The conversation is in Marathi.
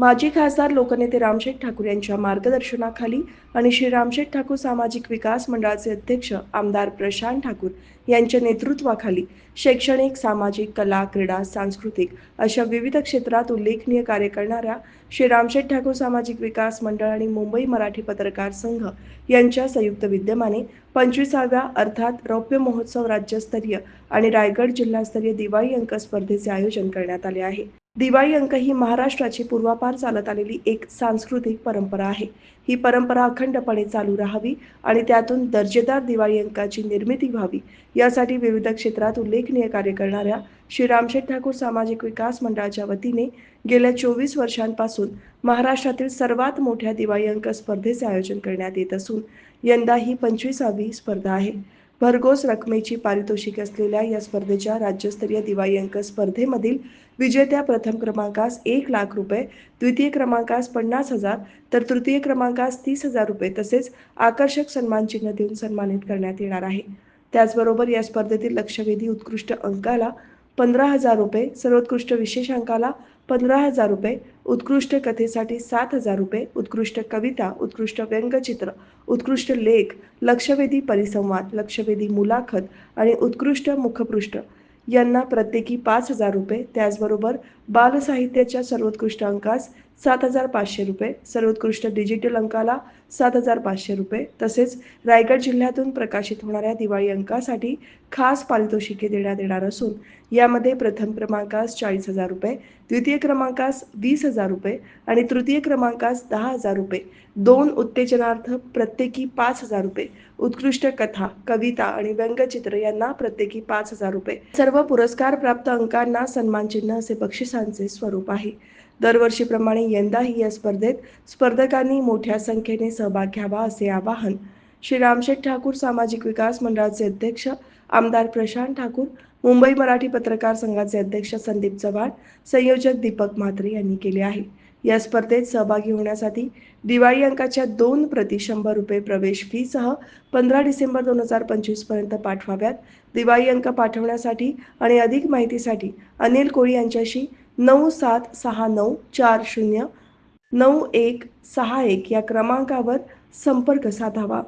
माजी खासदार लोकनेते रामशेठ ठाकूर यांच्या मार्गदर्शनाखाली आणि श्री रामशेठ ठाकूर सामाजिक विकास मंडळाचे अध्यक्ष आमदार प्रशांत ठाकूर यांच्या नेतृत्वाखाली शैक्षणिक सामाजिक कला क्रीडा सांस्कृतिक अशा विविध क्षेत्रात उल्लेखनीय कार्य करणाऱ्या श्री रामशेठ ठाकूर सामाजिक विकास मंडळ आणि मुंबई मराठी पत्रकार संघ यांच्या संयुक्त विद्यमाने पंचवीसाव्या अर्थात रौप्य महोत्सव राज्यस्तरीय आणि रायगड जिल्हास्तरीय दिवाळी अंक स्पर्धेचे आयोजन करण्यात आले आहे. दिवाळी अंक ही महाराष्ट्राची पूर्वापार चालत आलेली एक सांस्कृतिक परंपरा आहे. ही परंपरा अखंडपणे चालू राहावी आणि त्यातून दर्जेदार दिवाळी अंकाची निर्मिती व्हावी यासाठी विविध क्षेत्रात उल्लेखनीय कार्य करणाऱ्या श्री रामशेठ ठाकूर सामाजिक विकास मंडळाच्या वतीने गेल्या चोवीस वर्षांपासून महाराष्ट्रातील सर्वात मोठ्या दिवाळी अंक स्पर्धेचे आयोजन करण्यात येत असून यंदा ही पंचवीसावी स्पर्धा आहे. भरघोस रकमेची पारितोषिक असलेल्या या स्पर्धेच्या राज्यस्तरीय दिवाळी अंक स्पर्धेमधील विजेत्या प्रथम क्रमांकास एक लाख रुपये द्वितीय क्रमांकास पन्नास हजार तर तृतीय क्रमांकास तीस हजार रुपये तसेच आकर्षक सन्मान चिन्ह देऊन सन्मानित करण्यात येणार आहे. त्याचबरोबर या स्पर्धेतील लक्षवेधी उत्कृष्ट अंकाला पंधरा हजार रुपये सर्वोत्कृष्ट विशेष अंकाला पंधरा हजार रुपये उत्कृष्ट कथेसाठी सात हजार रुपये उत्कृष्ट कविता उत्कृष्ट व्यंगचित्र उत्कृष्ट लेख लक्षवेधी परिसंवाद लक्षवेधी मुलाखत आणि उत्कृष्ट मुखपृष्ठ यांना प्रत्येकी पाच हजार रुपये त्याचबरोबर बालसाहित्याच्या सर्वोत्कृष्ट अंकास सात हजार पाचशे रुपये सर्वोत्कृष्ट डिजिटल अंकाला सात हजार पाचशे रुपये तसेच रायगड जिल्ह्यातून प्रकाशित होणाऱ्या दिवाळी अंकासाठी खास पारितोषिके देण्यात येणार असून यामध्ये प्रथम क्रमांकास चाळीस हजार रुपये द्वितीय क्रमांकास वीस हजार रुपये आणि तृतीय क्रमांकास दहा हजार रुपये. दोन उत्तेजनार्थ प्रत्येकी पाच हजार रुपये. उत्कृष्ट कथा कविता आणि व्यंगचित्र यांना प्रत्येकी पाच हजार रुपये. सर्व पुरस्कार प्राप्त अंकांना सन्मानचिन्ह असे दिवसांचे स्वरूप आहे. दरवर्षीप्रमाणे यंदाही या स्पर्धेत स्पर्धकांनी मोठ्या संख्येने सहभाग घ्यावा असे आवाहन श्री रामशेठ ठाकूर सामाजिक विकास मंडळाचे अध्यक्ष आमदार प्रशांत ठाकूर मुंबई मराठी पत्रकार संघाचे अध्यक्ष संदीप चव्हाण संयोजक दीपक म्हात्रे यांनी केले आहे. या स्पर्धेत सहभागी होण्यासाठी दिवाळी अंकाच्या दोन प्रति शंभर रुपये प्रवेश फीसह पंधरा डिसेंबर दोन हजार पंचवीसपर्यंत पाठवाव्यात. दिवाळी अंक पाठवण्यासाठी आणि अधिक माहितीसाठी अनिल कोळी यांच्याशी नऊ सात सहा नऊ चार शून्य नऊ एक सहा एक या क्रमांकावर संपर्क साधावा.